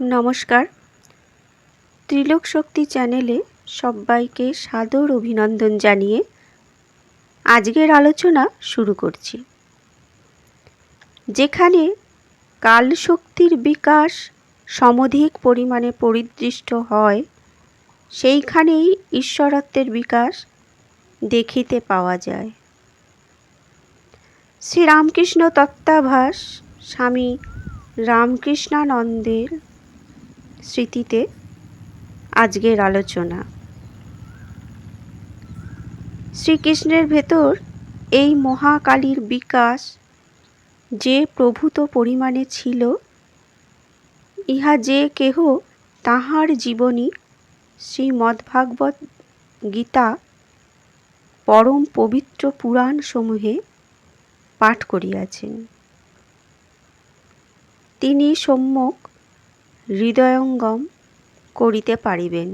নমস্কার। ত্রিলোক শক্তি চ্যানেলে সবাইকে সাদর অভিনন্দন জানিয়ে আজকের আলোচনা শুরু করছি। যেখানে কাল শক্তির বিকাশ সমধিক পরিমাণে পরিদৃষ্ট হয়, সেইখানেই ঈশ্বরত্বের বিকাশ দেখিতে পাওয়া যায়। শ্রীরামকৃষ্ণ তত্ত্বাভাস স্বামী রামকৃষ্ণানন্দের স্মৃতিতে আজকের আলোচনা। শ্রীকৃষ্ণের ভেতর এই মহাকালীর বিকাশ যে প্রভূত পরিমাণে ছিল, ইহা যে কেহ তাহার জীবনী শ্রীমদ্ভাগবত গীতা পরম পবিত্র পুরাণ সমূহে পাঠ করিয়াছেন। তিনি সম্যক হৃদয়ঙ্গম করিতে পারিবেন।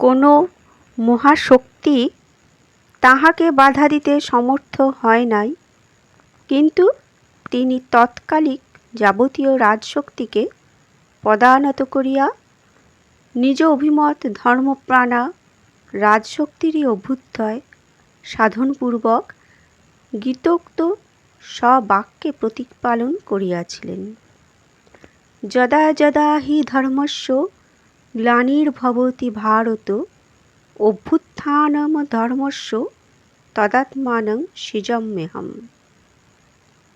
কোনো মহাশক্তি তাহাকে বাধা দিতে সমর্থ হয় নাই, কিন্তু তিনি তৎকালিক যাবতীয় রাজশক্তিকে পদানত করিয়া নিজ অভিমত ধর্মপ্রাণা রাজশক্তিরই অভ্যুত্থয় সাধনপূর্বক গীতোক্ত স্ববাক্যে প্রতিপালন করিয়াছিলেন। যদা যদা হি ধর্মস্য গ্লানির্ভবতি ভারত, অভ্যুত্থানম ধর্মস্য তদাত্মানং সৃজম্যহম।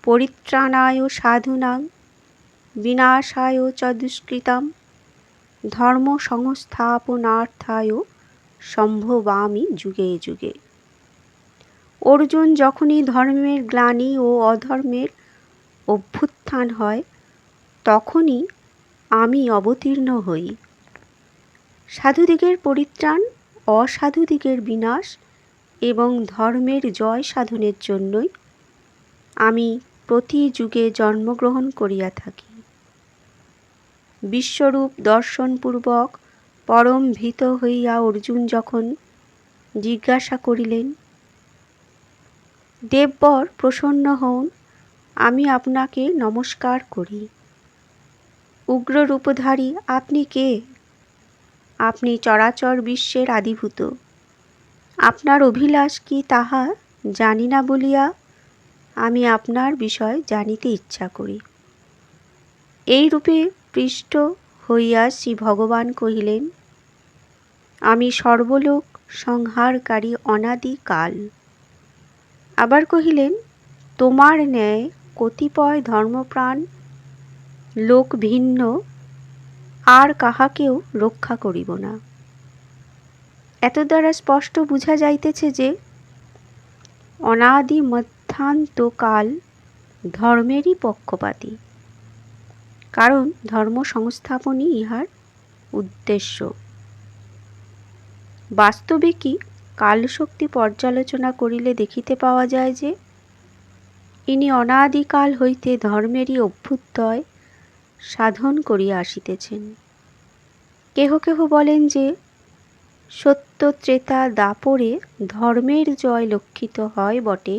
পরিত্রাণায় সাধুনাং, বিনাশায় চ দুষ্কৃতম, ধর্ম সংস্থাপনার্থায় সম্ভবামি যুগে যুগে। অর্জুন যখনই ধর্মের গ্লানি ও অধর্মের অভ্যুত্থান হয় তখনই আমি অবতীর্ণ হই। সাধুদিগের পরিত্রাণ, অসাধুদিগের বিনাশ এবং ধর্মের জয় সাধনের জন্যই আমি প্রতি যুগে জন্মগ্রহণ করিয়া থাকি। বিশ্বরূপ দর্শনপূর্বক পরম ভীত হইয়া অর্জুন যখন জিজ্ঞাসা করিলেন, দেববর, প্রসন্ন হন, আমি আপনাকে নমস্কার করি। উগ্র রূপধারী আপনি কে? আপনি চরাচর বিশ্বের আদিভূত। আপনার অভিলাষ কি তাহা জানি না বলিয়া আমি আপনার বিষয় জানিতে ইচ্ছা করি। এই রূপে পৃষ্ঠ হইয়া শ্রী ভগবান কহিলেন, আমি সর্বলোক সংহারকারী অনাদি কাল আবার কহিলেন, তোমার ন্যায় কতিপয় ধর্মপ্রাণ লোক ভিন্ন, আর কাহাকেও রক্ষা করিব না। এত দ্বারা স্পষ্ট বুঝা যাইতেছে যে অনাদি মধ্যান্তকাল ধর্মেরই পক্ষপাতী, কারণ ধর্ম সংস্থাপনই ইহার উদ্দেশ্য। বাস্তবিকই কালশক্তি পর্যালোচনা করিলে দেখিতে পাওয়া যায় যে, ইনি অনাদিকাল হইতে ধর্মেরই অভ্যুদয় সাধন করিয়া আসিতেছেন। কেহ কেহ বলেন যে সত্য ত্রেতা দাপরে ধর্মের জয় লক্ষিত হয় বটে,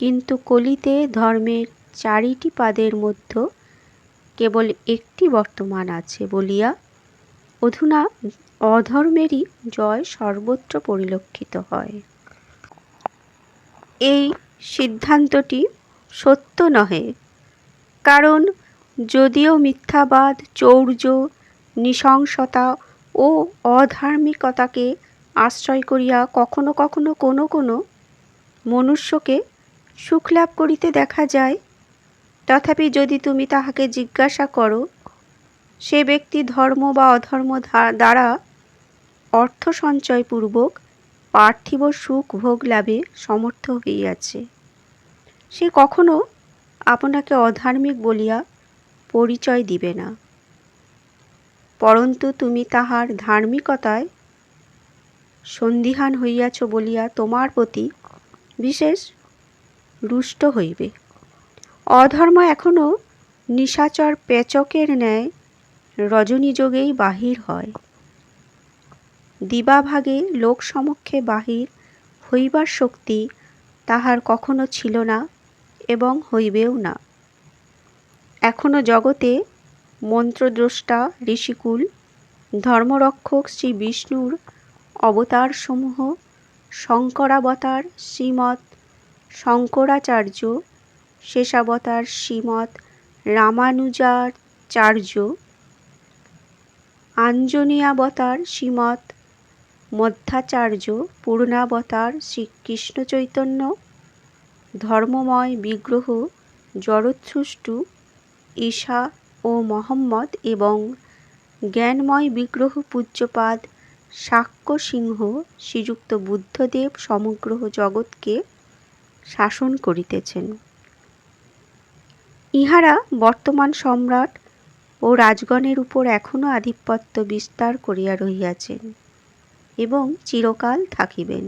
কিন্তু কলিতে ধর্মের চারিটি পাদের মধ্য কেবল একটি বর্তমান আছে বলিয়া অধুনা অধর্মেরই জয় সর্বত্র পরিলক্ষিত হয়। এই সিদ্ধান্তটি সত্য নহে, কারণ যদিও মিথ্যাবাদ, চৌর্য, নৃশংসতা ও অধার্মিকতাকে আশ্রয় করিয়া কখনো কখনো কোনো কোনো মনুষ্যকে সুখলাভ করিতে দেখা যায়, তথাপি যদি তুমি তাহাকে জিজ্ঞাসা করো, সে ব্যক্তি ধর্ম বা অধর্ম দ্বারা অর্থ সঞ্চয়পূর্বক পার্থিব সুখ ভোগ লাভে সমর্থ হইয়াছে। সে কখনো আপনাকে অধার্মিক বলিয়া পরিচয় দিবে না। পরন্তু তুমি তাহার ধার্মিকতায় সন্দিহান হইয়াছ বলিয়া তোমার প্রতি বিশেষ রুষ্ট হইবে। অধর্ম এখনও নিশাচর পেচকের ন্যায় রজনীযোগেই বাহির হয়। দিবাভাগে লোক সমক্ষে বাহির হইবার শক্তি তাহার কখনো ছিল না এবং হইবেও না। এখনও জগতে মন্ত্রদ্রষ্টা ঋষিকুল, ধর্মরক্ষক শ্রী বিষ্ণুর অবতারসমূহ, শঙ্করাবতার শ্রীমৎ শঙ্করাচার্য, শেষাবতার শ্রীমৎ রামানুজাচার্য, আঞ্জনেয়াবতার শ্রীমৎ মধ্যাচার্য, পূর্ণাবতার শ্রীকৃষ্ণ চৈতন্য ধর্মময় বিগ্রহ জরথুষ্টু ঈশা ও মহম্মদ এবং জ্ঞানময় বিগ্রহ পূজ্যপাদ শাক্য সিংহ শ্রীযুক্ত বুদ্ধদেব সমগ্র জগৎকে শাসন করিতেছেন। ইহারা বর্তমান সম্রাট ও রাজগণের উপর এখনও আধিপত্য বিস্তার করিয়া রহিয়াছেন এবং চিরকাল থাকিবেন।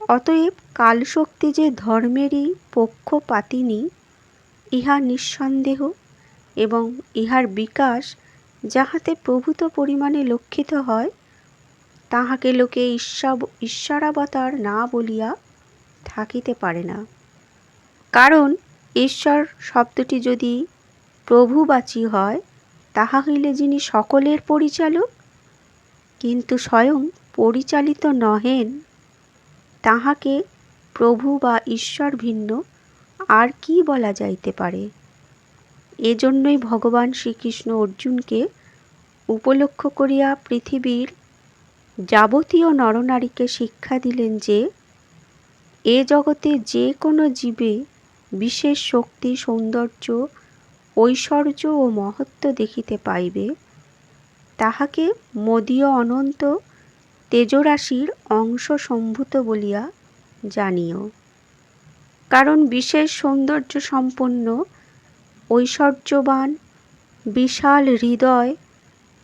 অতএব কালশক্তি যে ধর্মেরই পক্ষপাতিনী ইহা নিঃসন্দেহ এবং ইহার বিকাশ যাহাতে প্রভূত পরিমাণে লক্ষিত হয়, তাহাকে লোকে ঈশ্বা ঈশ্বরাবতার না বলিয়া থাকিতে পারে না। কারণ ঈশ্বর শব্দটি যদি প্রভুবাচী হয়, তাহা হইলে যিনি সকলের পরিচালক, কিন্তু স্বয়ং পরিচালিত নহেন, তাহাকে প্রভু বা ঈশ্বর ভিন্ন আর কি বলা যাইতে পারে? এজন্যই ভগবান শ্রীকৃষ্ণ অর্জুনকে উপলক্ষ করিয়া পৃথিবীর যাবতীয় নরনারীকে শিক্ষা দিলেন যে, এ জগতে যে কোনো জীবে বিশেষ শক্তি, সৌন্দর্য, ঐশ্বর্য ও মহত্ব দেখিতে পাইবে, তাহাকে মদীয় অনন্ত তেজরাশির অংশ সম্ভূত বলিয়া জানিও। কারণ বিশেষ সৌন্দর্য সম্পন্ন, ঐশ্বর্যবান, বিশাল হৃদয়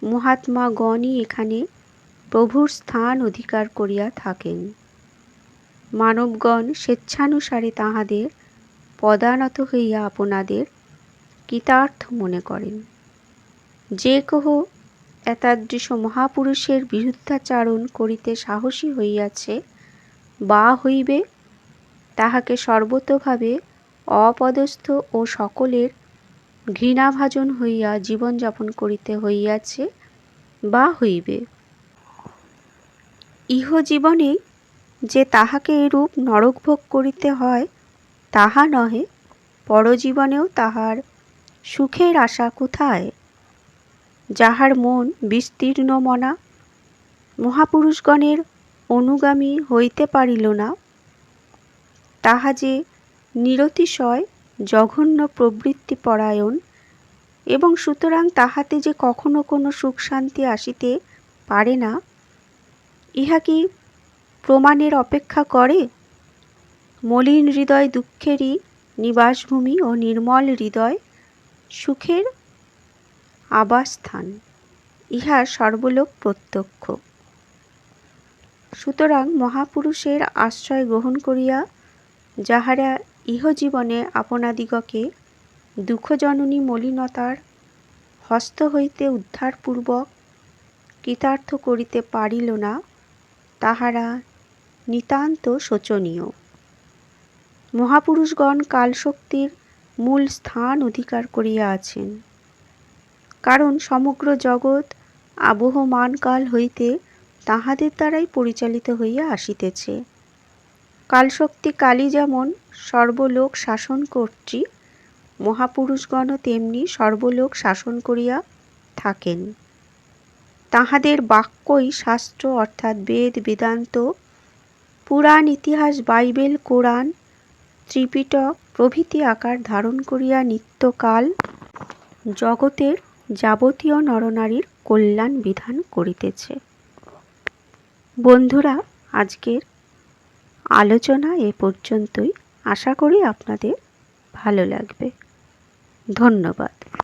মহাত্মাগণই এখানে প্রভুর স্থান অধিকার করিয়া থাকেন। মানবগণ স্বেচ্ছানুসারে তাহাদের পদানত হইয়া আপনাদের কৃতার্থ মনে করেন। যে কহ এতাদৃশ মহাপুরুষের বিরুদ্ধাচারণ করিতে সাহসী হইয়াছে, বা হইবে তাহাকে সর্বতোভাবে অপদস্থ ও সকলের ঘৃণাভাজন হইয়া জীবনযাপন করিতে হইয়াছে বা হইবে। ইহজীবনে যে তাহাকে এরূপ নরকভোগ করিতে হয়, তাহা নহে, পরজীবনেও তাহার সুখের আশা কোথায়? যাহার মন বিস্তীর্ণ মনা মহাপুরুষগণের অনুগামী হইতে পারিল না। তাহা যে নিরতিশয়, জঘন্য প্রবৃত্তি পরায়ণ এবং সুতরাং তাহাতে যে কখনো কোনো সুখ শান্তি আসিতে পারে না, ইহা কি প্রমাণের অপেক্ষা করে? মলিন হৃদয় দুঃখেরই নিবাসভূমি ও নির্মল হৃদয় সুখের আবাসস্থান, ইহা সর্বলোক প্রত্যক্ষ। সুতরাং মহাপুরুষের আশ্রয় গ্রহণ করিয়া যাহারা ইহজীবনে আপনাদিগকে দুঃখজননী মলিনতার হস্ত হইতে উদ্ধারপূর্বক কৃতার্থ করিতে পারিল না, তাহারা নিতান্ত শোচনীয়। মহাপুরুষগণ কালশক্তির মূল স্থান অধিকার করিয়া আছেন। কারণ সমগ্র জগৎ আবহমানকাল হইতে তাহাদের দ্বারাই পরিচালিত হইয়া আসিতেছে। কালশক্তি কালী যেমন সর্বলোক শাসন কর্ত্রী মহাপুরুষগণও তেমনি সর্বলোক শাসন করিয়া থাকেন। তাহাদের বাক্যই শাস্ত্র অর্থাৎ বেদ, বেদান্ত, পুরাণ, ইতিহাস, বাইবেল, কোরআন, ত্রিপিটক প্রভৃতি আকার ধারণ করিয়া নিত্যকাল জগতের যাবতীয় নরনারীর কল্যাণ বিধান করিতেছে। বন্ধুরা, আজকের আলোচনা এ পর্যন্তই। আশা করি আপনাদের ভালো লাগবে। ধন্যবাদ।